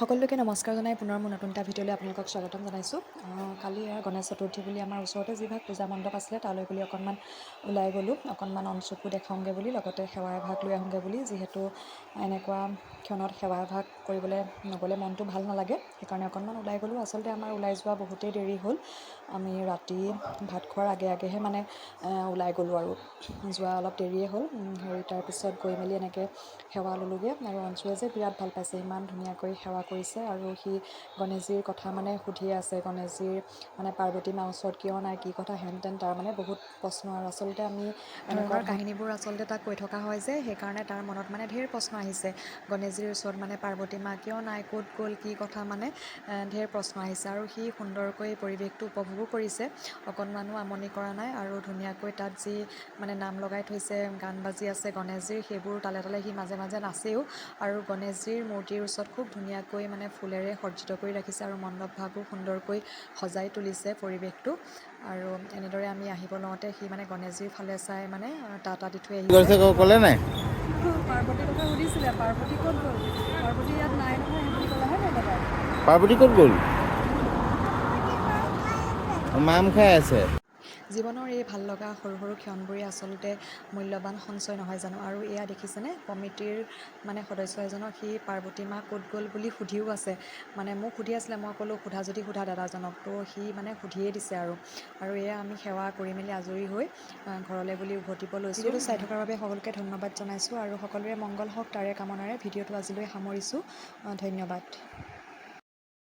সকলোকে নমস্কাৰ জনাই পুনৰ মোৰ নতুন এটা ভিডিঅ'লৈ আপোনালোকক স্বাগতম জনাইছোঁ। কালি গণেশ চতুৰ্থী বুলি আমাৰ ওচৰতে যিভাগ পূজা মণ্ডপ আছিলে তালৈ বুলি অকণমান ওলাই গ'লোঁ অকণমান অঞ্চকো দেখাওঁগৈ বুলি লগতে সেৱা এভাগ লৈ আহোঁগৈ বুলি যিহেতু এনেকুৱা ক্ষণত সেৱা এভাগ কৰিবলৈ নগ'লে মনটো ভালো নালাগে। সেইকাৰণে অকণমান ওলাই গ'লোঁ। আচলতে আমাৰ ওলাই যোৱা বহুতেই দেৰি হ'ল। আমি ৰাতি ভাত খোৱাৰ আগে আগেহে মানে ওলাই গ'লোঁ আৰু। যোৱা অলপ দেৰিয়ে হ'ল। হেৰি তাৰপিছত গৈ মেলি এনেকৈ সেৱা ল'লোঁগৈ। আৰু অঞ্চুৱে যে বিৰাট ভালো পাইছে ইমান ধুনীয়াকৈ সেৱা কৰিছে। আৰু সি গণেশজীৰ কথা মানে সুধিয়ে আছে। গণেশজীৰ মানে পাৰ্বতী মাৰ ওচৰত কিয় নাই কি কথা হেন তেন তাৰ মানে বহুত প্ৰশ্ন। আৰু আচলতে আমি এনেকুৱা কাহিনীবোৰ আচলতে তাক কৈ থকা হয় যে সেইকাৰণে তাৰ মনত মানে ঢেৰ প্ৰশ্ন আহিছে। গণেশজীৰ ওচৰত মানে পাৰ্বতী মা কিয় নাই, ক'ত গ'ল, কি কথা মানে ঢেৰ প্ৰশ্ন আহিছে আৰু সি সুন্দৰকৈ পৰিৱেশটো উপভোগো কৰিছে। অকণমানো আমনি কৰা নাই আৰু ধুনীয়াকৈ তাত যি মানে নাম লগাই থৈছে, গান বাজি আছে গণেশজীৰ, সেইবোৰ তালে তালে সি মাজে মাজে নাচেও আৰু গণেশজীৰ মূৰ্তিৰ ওচৰত খুব ধুনীয়াকৈ মানে ফুলেৰে সজ্জিত কৰি ৰাখিছে আৰু মণ্ডপ ভাগো সুন্দৰকৈ সজাই তুলিছে পৰিৱেশটো। আৰু এনেদৰে আমি আহিব লওঁতে সি মানে গণেশজীৰ ফালে চাই মানে টাটা দি থৈ আহিছে ক'লে নাই? পাৰ্বতী ক'ত গ'ল মাম খাই আছে। জীৱনৰ এই ভাল লগা সৰু সৰু ক্ষণবোৰেই আচলতে মূল্যৱান সঞ্চয় নহয় জানো? আৰু এয়া দেখিছেনে? কমিটিৰ মানে সদস্য এজনক সি পাৰ্বতী মা ক'ত গ'ল বুলি সুধিও আছে। মানে মোক সুধি আছিলে মই ক'লোঁ সোধা যদি সোধা দাদাজনক তো সি মানে সুধিয়ে দিছে আৰু। আৰু এয়া আমি সেৱা কৰি মেলি আজৰি হৈ ঘৰলৈ বুলি উভতিব লৈছোঁ। ভিডিঅ'টো চাই থকাৰ বাবে সকলোকে ধন্যবাদ জনাইছোঁ আৰু সকলোৰে মংগল হওক তাৰে কামনাৰে ভিডিঅ'টো আজিলৈ সামৰিছোঁ। ধন্যবাদ।